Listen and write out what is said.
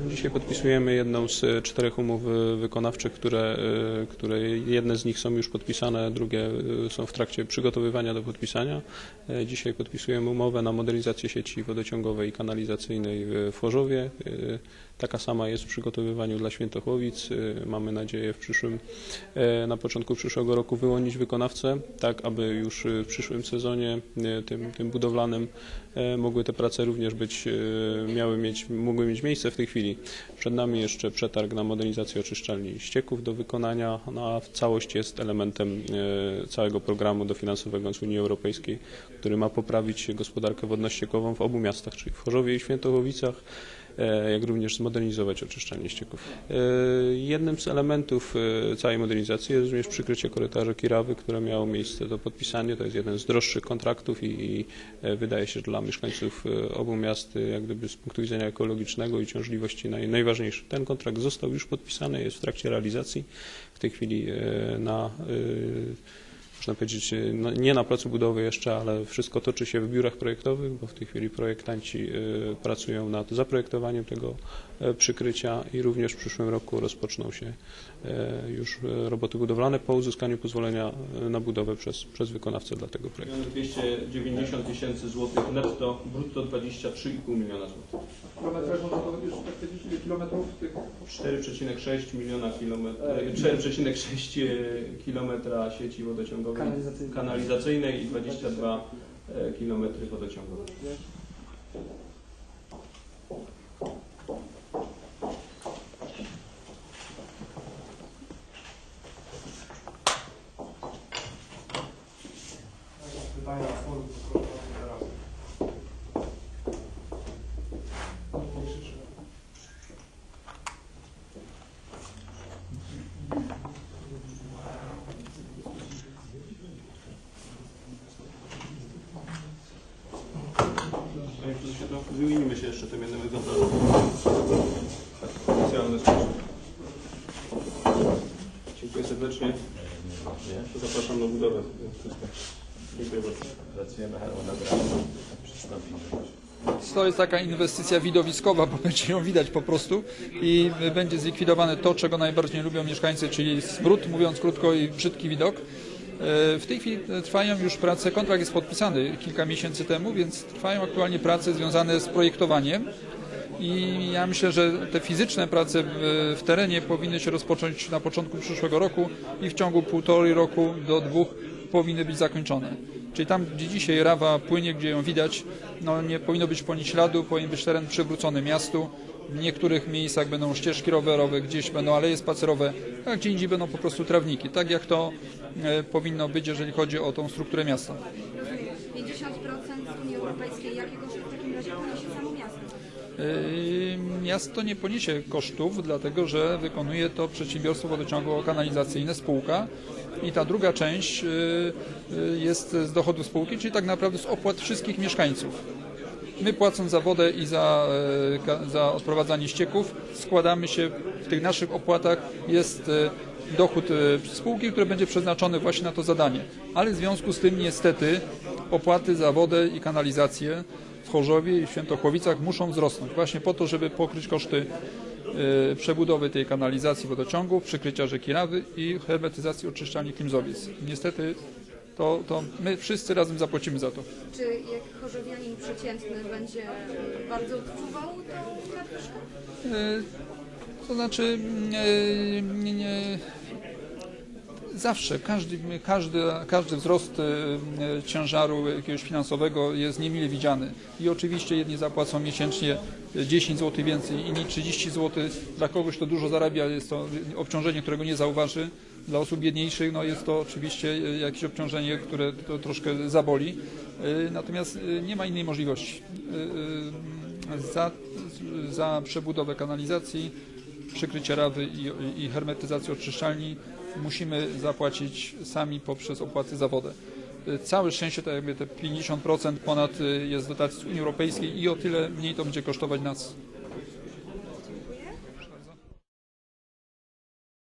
Dzisiaj podpisujemy jedną z czterech umów wykonawczych, które, e, które jedne z nich są już podpisane, drugie e, są w trakcie przygotowywania do podpisania. E, Dzisiaj podpisujemy umowę na modernizację sieci wodociągowej i kanalizacyjnej w Chorzowie. E, Taka sama jest w przygotowywaniu dla Świętochłowic. E, Mamy nadzieję w przyszłym, na początku przyszłego roku wyłonić wykonawcę, tak aby już w przyszłym sezonie, tym, tym budowlanym, mogły te prace również być, miały mieć, mogły mieć miejsce w tej chwili. Przed nami jeszcze przetarg na modernizację oczyszczalni ścieków do wykonania, no a w całość jest elementem e, całego programu dofinansowego z Unii Europejskiej, który ma poprawić gospodarkę wodno-ściekową w obu miastach, czyli w Chorzowie i Świętochowicach jak również zmodernizować oczyszczalnie ścieków. E, Jednym z elementów e, całej modernizacji jest również przykrycie korytarza Kirawy, które miało miejsce do podpisania. To jest jeden z droższych kontraktów i, e, wydaje się, że dla mieszkańców e, obu miast, e, jak gdyby z punktu widzenia ekologicznego i ciążliwości naj, najważniejszy. Ten kontrakt został już podpisany, jest w trakcie realizacji. W tej chwili e, na e, można powiedzieć, e, no, nie na placu budowy jeszcze, ale wszystko toczy się w biurach projektowych, bo w tej chwili projektanci e, pracują nad zaprojektowaniem tego e, przykrycia i również w przyszłym roku rozpoczną się e, już e, roboty budowlane po uzyskaniu pozwolenia na budowę przez, przez wykonawcę dla tego projektu. Miliony 290 tysięcy złotych netto, brutto 23,5 miliona złotych. Kilometraż można powiedzieć, że tak tych 4,6 miliona kilometrów, 4,6 kilometra sieci wodociągowej kanalizacyjnych. kanalizacyjnej i 22 e, kilometry wymienimy się jeszcze tym jednym egzemplarzem. Specjalny sposób. Dziękuję serdecznie. Zapraszam na budowę. Dziękuję bardzo. Pracujemy. To jest taka inwestycja widowiskowa, bo będzie ją widać po prostu i będzie zlikwidowane to, czego najbardziej lubią mieszkańcy, czyli smród, mówiąc krótko, i brzydki widok. E, W tej chwili trwają już prace, kontrakt jest podpisany kilka miesięcy temu, więc trwają aktualnie prace związane z projektowaniem. I ja myślę, że te fizyczne prace w, w terenie powinny się rozpocząć na początku przyszłego roku i w ciągu półtorej roku do dwóch powinny być zakończone. Czyli tam, gdzie dzisiaj rawa płynie, gdzie ją widać, no nie powinno być po niej śladu, powinien być teren przywrócony miastu. W niektórych miejscach będą ścieżki rowerowe, gdzieś będą aleje spacerowe, a gdzie indziej będą po prostu trawniki. Tak jak to e, powinno być, jeżeli chodzi o tą strukturę miasta. 50% z Unii Europejskiej, jakie koszty w takim razie poniesie samo miasto? Yy, Miasto nie poniesie kosztów, dlatego że wykonuje to przedsiębiorstwo wodociągowo-kanalizacyjne, spółka i ta druga część yy, jest z dochodu spółki, czyli tak naprawdę z opłat wszystkich mieszkańców. My płacąc za wodę i za, ka- za odprowadzanie ścieków składamy się w tych naszych opłatach jest yy, dochód yy, spółki, który będzie przeznaczony właśnie na to zadanie. Ale w związku z tym niestety opłaty za wodę i kanalizację w Chorzowie i Świętochłowicach muszą wzrosnąć właśnie po to, żeby pokryć koszty e, przebudowy tej kanalizacji wodociągów, przykrycia rzeki Rawy i hermetyzacji oczyszczalni Klimzowiec. Niestety to, to my wszyscy razem zapłacimy za to. Czy jak chorzowianin przeciętny będzie bardzo odczuwał tą nadwyżkę? E, To znaczy e, nie, nie, zawsze każdy, każdy, każdy wzrost e, ciężaru jakiegoś finansowego jest niemile widziany. I oczywiście jedni zapłacą miesięcznie 10 zł więcej, inni 30 zł. Dla kogoś, kto dużo zarabia, jest to obciążenie, którego nie zauważy. Dla osób biedniejszych no jest to oczywiście jakieś obciążenie, które to troszkę zaboli. E, Natomiast e, nie ma innej możliwości. E, e, Za, za przebudowę kanalizacji, przykrycie rawy i, i hermetyzację oczyszczalni musimy zapłacić sami poprzez opłaty za wodę. Całe szczęście, tak jakby te 50% ponad jest dotacji z Unii Europejskiej i o tyle mniej to będzie kosztować nas.